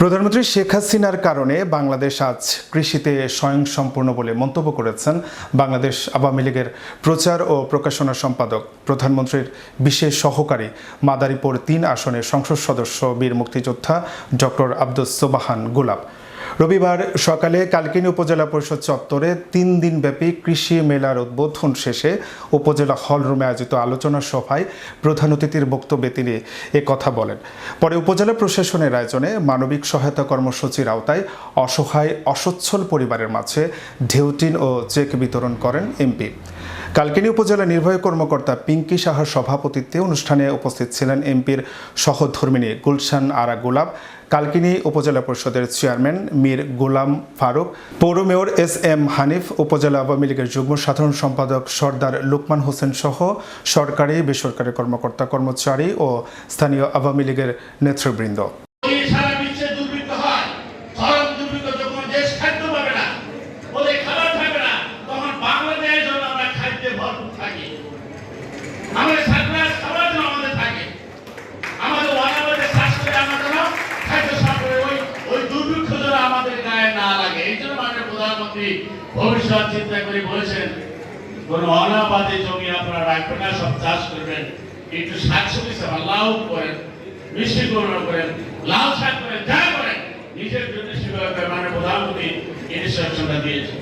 প্রধানমন্ত্রী শেখ হাসিনার কারণে বাংলাদেশ আজ কৃষিতে স্বয়ংসম্পূর্ণ বলে মন্তব্য করেছেন বাংলাদেশ আওয়ামী লীগের প্রচার ও প্রকাশনা সম্পাদক। প্রধানমন্ত্রীর বিশেষ সহকারী মাদারীপুর তিন আসনের সংসদ সদস্য, বীর মুক্তিযোদ্ধা ডক্টর আব্দুস সোবাহান গোলাপ। রবিবার সকালে কালকিনি উপজেলা পরিষদ চত্বরে তিন দিনব্যাপী কৃষি মেলার উদ্বোধন শেষে উপজেলা হল রুমে আয়োজিত আলোচনা সভায় প্রধান অতিথির বক্তব্যে তিনি কথা বলেন। পরে উপজেলা প্রশাসনের আয়োজনে মানবিক সহায়তা কর্মসূচির আওতায় অসহায়, অসচ্ছল পরিবারের মাঝে ঢেউটিন ও চেক বিতরণ করেন এমপি। কালকিনি উপজেলা নির্বাহী কর্মকর্তা পিঙ্কি সাহার সভাপতিত্বে অনুষ্ঠানে উপস্থিত ছিলেন এমপির সহধর্মিনী গুলশান আরা গোলাপ কালকিনি উপজেলা পরিষদের চেয়ারম্যান মীর গোলাম ফারুক, পৌর মেয়র এস এম হানিফ, উপজেলা আওয়ামী লীগের যুগ্ম সাধারণ সম্পাদক সর্দার লুকমান হোসেন সহ সরকারি, বেসরকারি কর্মকর্তা, কর্মচারী ও স্থানীয় আওয়ামী লীগের নেতৃবৃন্দ। প্রধানমন্ত্রী ভবিষ্যৎ চিন্তা করে বলেছেন, কোন অনাবাদে জমি আপনারা রাখবেন না, সব চাষ করবেন। একটু শাক সবজি লাউ করেন, মিষ্টি গ্রহণ করেন, লাল শাক করেন, যা করেন, নিজের জন্য সেভাবে মানে প্রধানমন্ত্রী ইনস্ট্রাকশনটা দিয়েছে